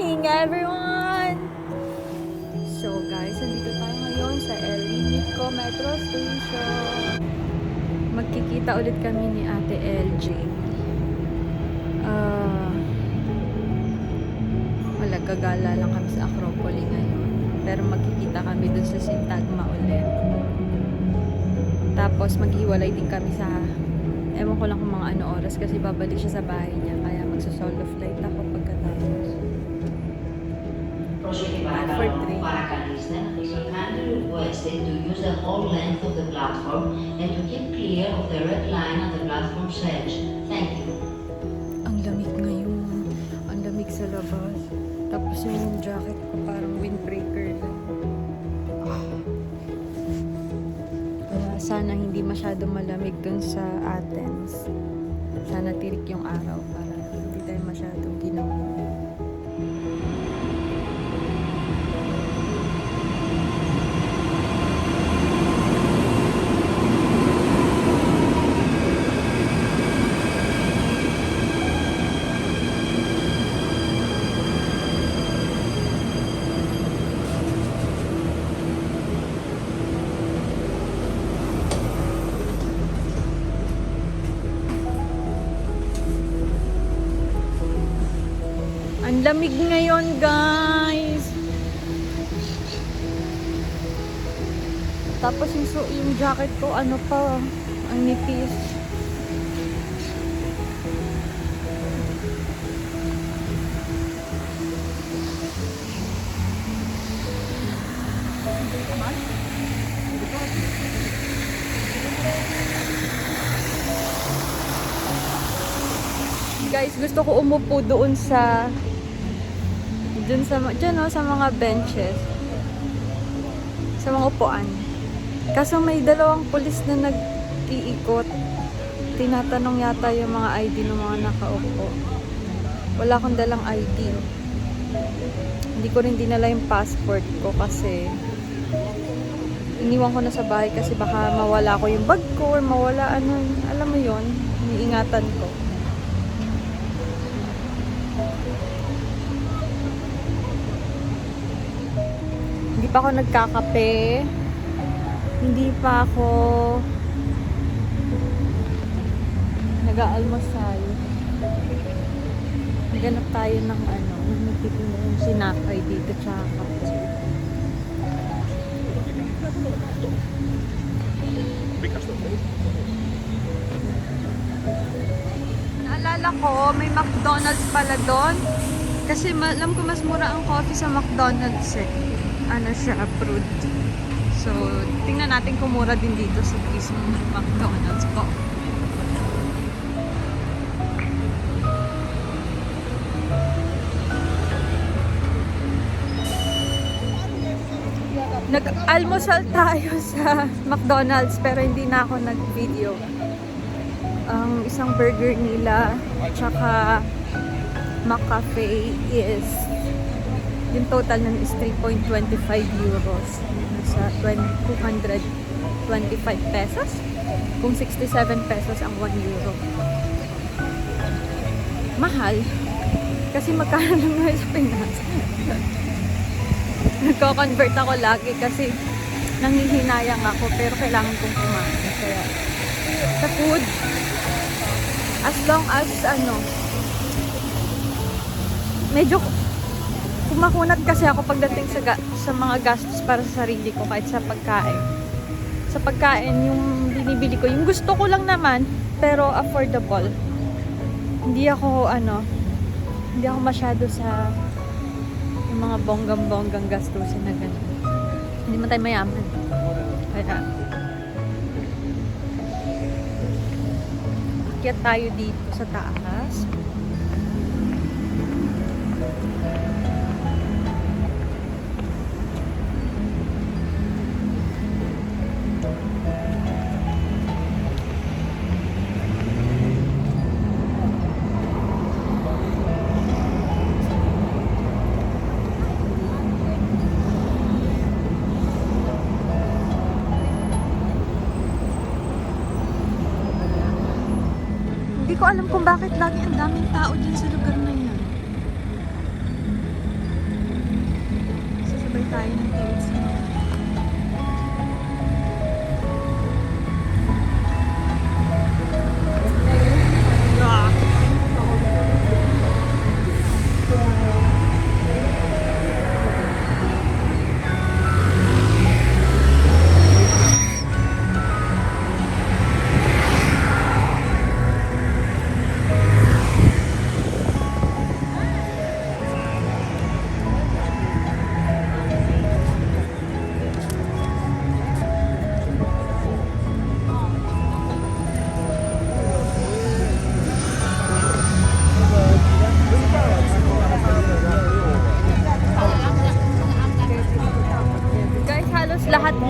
morning, everyone! So, guys, nandito tayo ngayon sa El Nico Metro Station. Magkikita ulit kami ni Ate LJ. Ah... wala, gagala lang kami sa Acropoli ngayon. Pero magkikita kami dun sa Sintagma ulit. Tapos, maghiwalay din kami sa... Ewan ko lang kung mga ano oras kasi babalik siya sa bahay niya. Kaya magsa-solo flight ako requested to use the whole length of the platform and to keep clear of the red line on the platform's edge. Thank you. Ang lamig ngayon. Ang lamig sa labas. Tapos yung jacket ko parang windbreaker lang. Ah. Kaya sana hindi masyado malamig dun sa Athens. Sana tirik yung araw para hindi tayo masyadong ginawa. Tapos yung, su- yung jacket ko, ano pa, ang nipis. Guys, gusto ko umupo doon sa doon sa dyan, no, sa mga benches. Sa mga upuan. Kaso may dalawang pulis na nag-iikot. Tinatanong yata yung mga ID ng mga nakaupo. Wala akong dalang ID. Hindi ko rin dinala yung passport ko kasi iniwan ko na sa bahay kasi baka mawala ko yung bag ko or mawala ano, alam mo yon iniingatan ko. Hindi pa ako nagkakape. Hindi pa ako nag-aalmusal. Naganap tayo ng ano, nagtitinda yung sinakay dito tsaka kape. Naalala ko, may McDonald's pala doon. Kasi alam ko mas mura ang coffee sa McDonald's eh. Ano siya, brewed. So, tingnan natin kung mura din dito sa mismong McDonald's ko. Nag-almusal tayo sa McDonald's pero hindi na ako nag-video. Ang isang burger nila tsaka McCafe is yung total nun is 3.25 euros. 20 225 pesos. Kung 67 pesos ang 1 euro. Mahal. Kasi magkano lang ngayon sa Pinas. Nagko-convert ako lagi kasi nanghihinayang ako pero kailangan kong kumain. Kaya sa food, as long as ano, medyo kumakunat kasi ako pagdating sa, ga- sa mga gastos para sa sarili ko kahit sa pagkain. Sa pagkain, yung binibili ko, yung gusto ko lang naman, pero affordable. Hindi ako, ano, hindi ako masyado sa yung mga bonggang-bonggang gastusin na gano'n. Hindi man tayo mayaman. Kaya, akyat tayo dito sa taas. ko alam kung bakit lagi ang daming tao dyan sa lugar na yun. Sasabay tayo ng tawid sa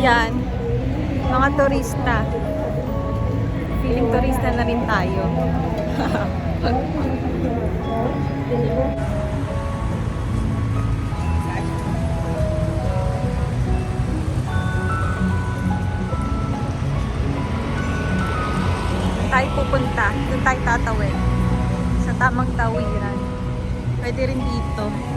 Yan. Mga turista. Feeling turista na rin tayo. tayo pupunta. Doon tayo tatawid. Sa tamang tawiran. Pwede rin dito.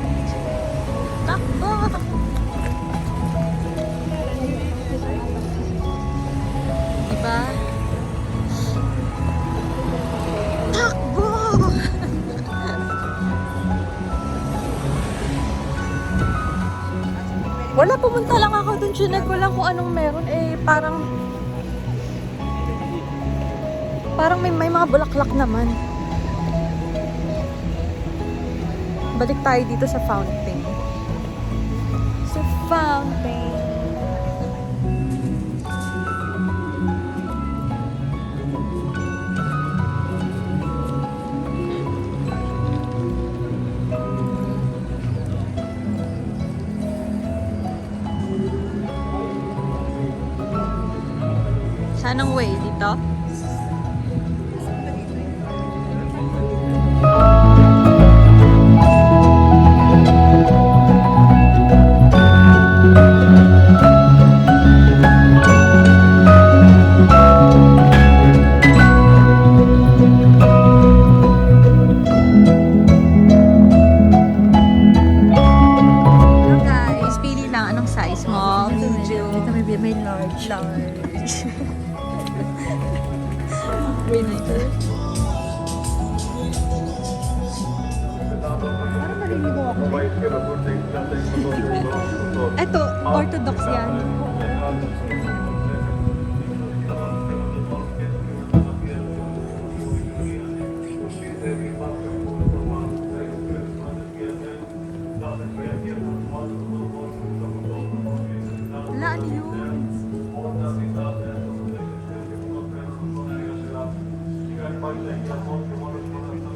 Wala, pumunta lang ako dun. Chinek ko lang kung anong meron. Eh, parang Parang may, may mga bulaklak naman. Balik tayo dito sa fountain. Sa fountain. Saan ang way?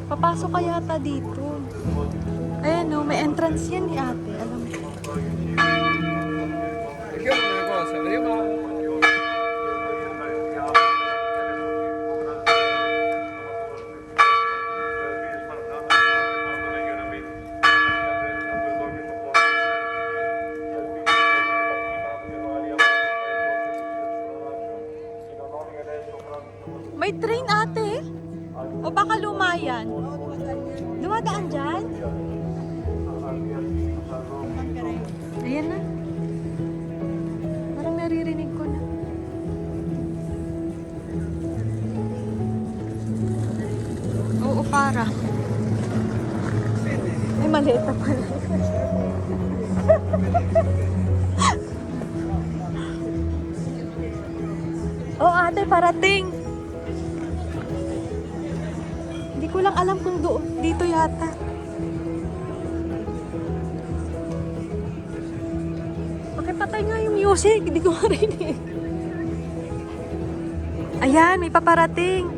Papasok ka yata dito. Ayan no, may entrance yan ni ate. Para. Ay, maleta pala. Oo, ate, parating. Hindi ko lang alam kung doon. Dito yata. Pakipatay nga yung music. Hindi ko marinig. Ayan, may paparating.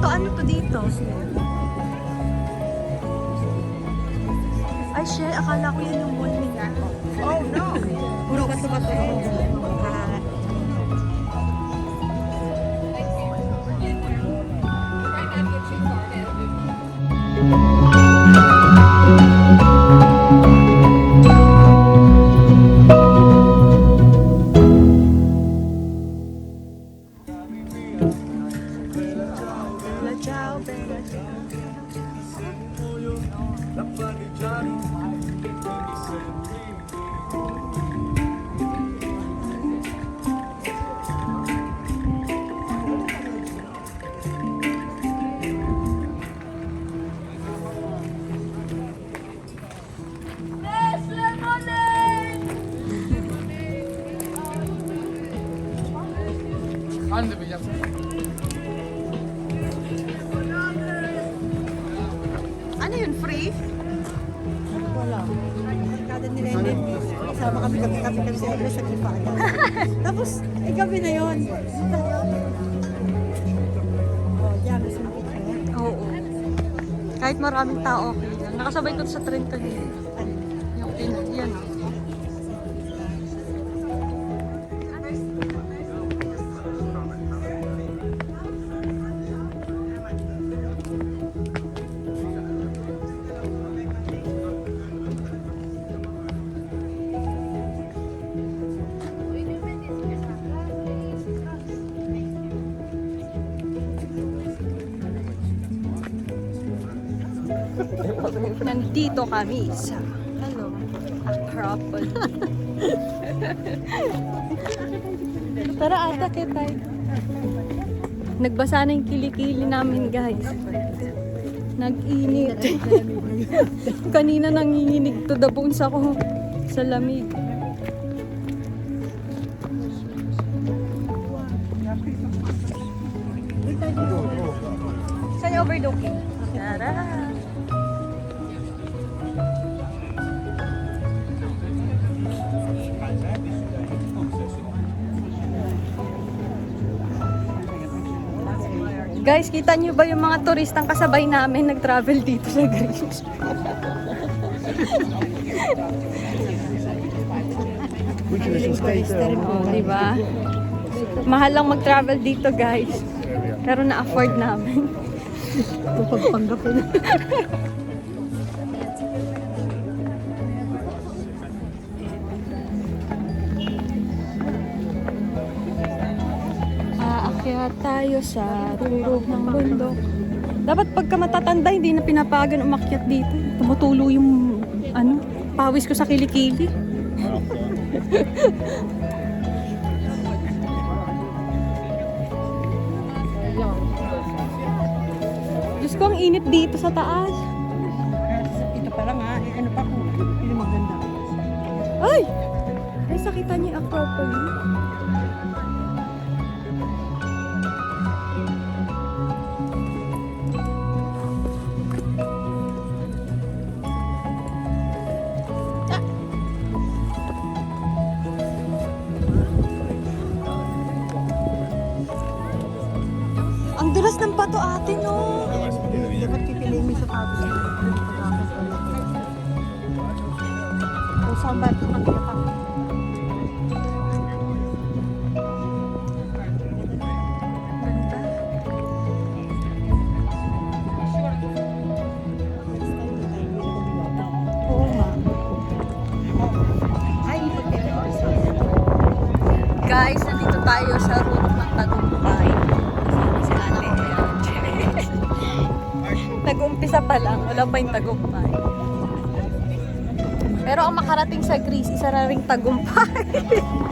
to? Ano to dito? Ay, shit. Akala ko yun yung mall nila. Oh, no. Puro ka to Ande bigyan. Ano yun, free? wala. Barkada nila yun din. Sama kami kami kami kami sa Ebro sa Grifada. Tapos, eh gabi na yun. Oh, yan. Oo. Kahit maraming tao, okay. Nakasabay ko sa train kanina. Nandito kami sa ano, Acropolis. Tara ata kita. Nagbasa na yung kilikili namin guys. Nag-init. Kanina nanginginig to the bones ako sa lamig. Guys, kita niyo ba yung mga turistang kasabay namin nag-travel dito sa Greece? oh, di ba? Mahal lang mag-travel dito, guys. Pero na-afford namin. Pagpanggapin. Tayo sa rurog ng bundok. Dapat pagka matatanda, hindi na pinapagan umakyat dito. Tumutulo yung ano, pawis ko sa kilikili. Diyos ko, ang init dito sa taas. Ito pa lang ha. Eh, ano pa kung hindi maganda. Ay! Ay, sakita niyo yung Acropolis. Ate, no? Dapat pipiliin mo sapatos ko. Kung saan ba ito ko sa Guys, nandito tayo sa route ng Tagumpay. Wala pa yung Tagumpay. Pero ang makarating sa Greece, isa na ring Tagumpay.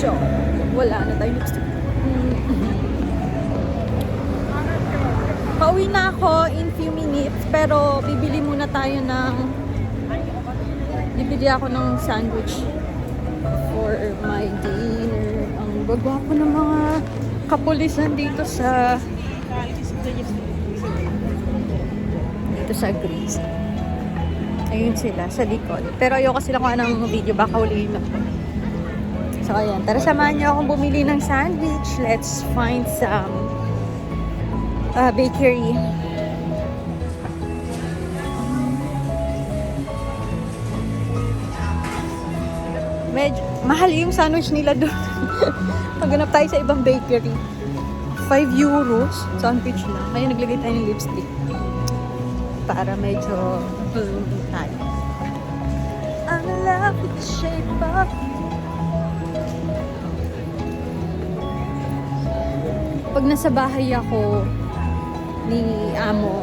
So, wala na tayo lipstick. Pauwi na ako in few minutes, pero bibili muna tayo ng bibili ako ng sandwich for my dinner. Ang bagwapo ng mga kapulisan dito sa dito sa Greece. Ayun sila, sa likod. Pero ayoko sila kung anong video, baka huliin ako. So, ayan. Tara, samahan niyo akong bumili ng sandwich. Let's find some uh, bakery. Medyo, mahal yung sandwich nila doon. Maghanap tayo sa ibang bakery. 5 euros, sandwich lang. Kaya naglagay tayo ng lipstick. Para medyo um, tayo. I'm in love with the shape of Pag nasa bahay ako ni Amo,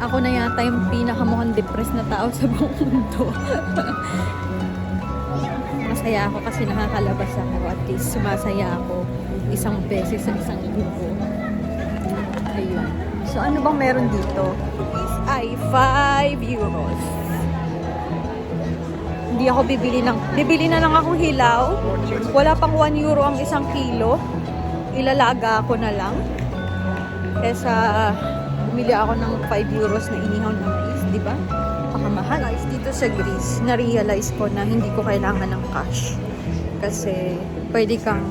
ako na yata yung pinakamukhang depressed na tao sa buong mundo. Masaya ako kasi nakakalabas ako. At least sumasaya ako isang beses sa isang linggo. Ayun. So ano bang meron dito? Is ay 5 euros. Hindi ako bibili ng... Bibili na lang akong hilaw. Wala pang 1 euro ang isang kilo. Ilalaga ko na lang. Kesa bumili ako ng 5 euros na inihaw na mais, di ba? Pakamahal. Guys, dito sa Greece, na-realize ko na hindi ko kailangan ng cash. Kasi pwede kang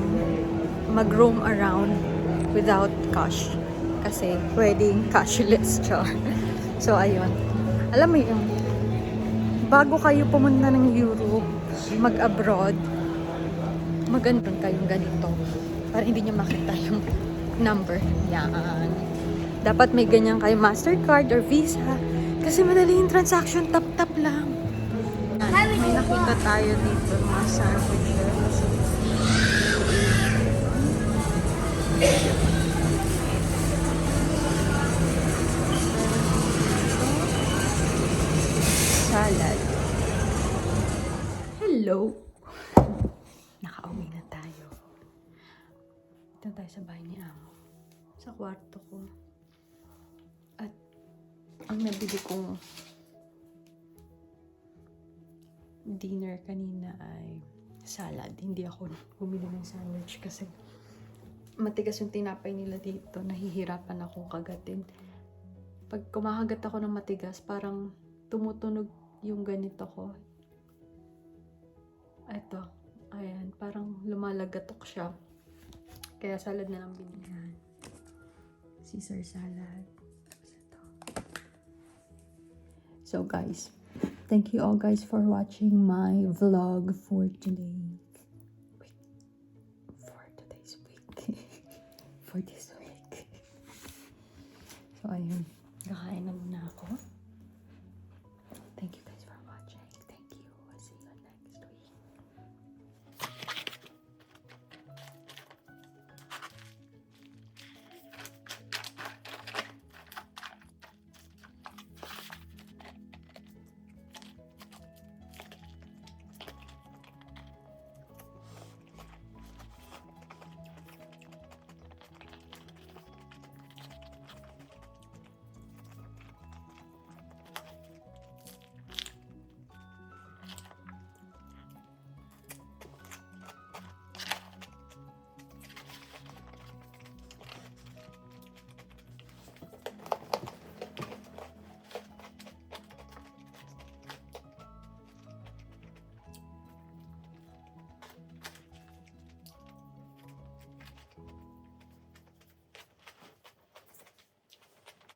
mag-roam around without cash. Kasi pwedeng cashless, char. So, ayun. Alam mo yun, bago kayo pumunta ng Europe, mag-abroad, magandang kayong ganito. Para hindi nyo makita yung number. Yan. Dapat may ganyan kayo Mastercard or Visa. Kasi madali yung transaction, tap-tap lang. May nakita tayo dito mga sandwiches. Kwarto ko. At ang nabili kong dinner kanina ay salad. Hindi ako bumili ng sandwich kasi matigas yung tinapay nila dito. Nahihirapan akong kagatin. Pag kumakagat ako ng matigas, parang tumutunog yung ganito ko. Ito. Ayan. Parang lumalagatok siya. Kaya salad na lang binigyan. Caesar salad. Tapos ito. So guys, thank you all guys for watching my vlog for today. Wait. For today's week. for this week. So ayun. Kakain ako.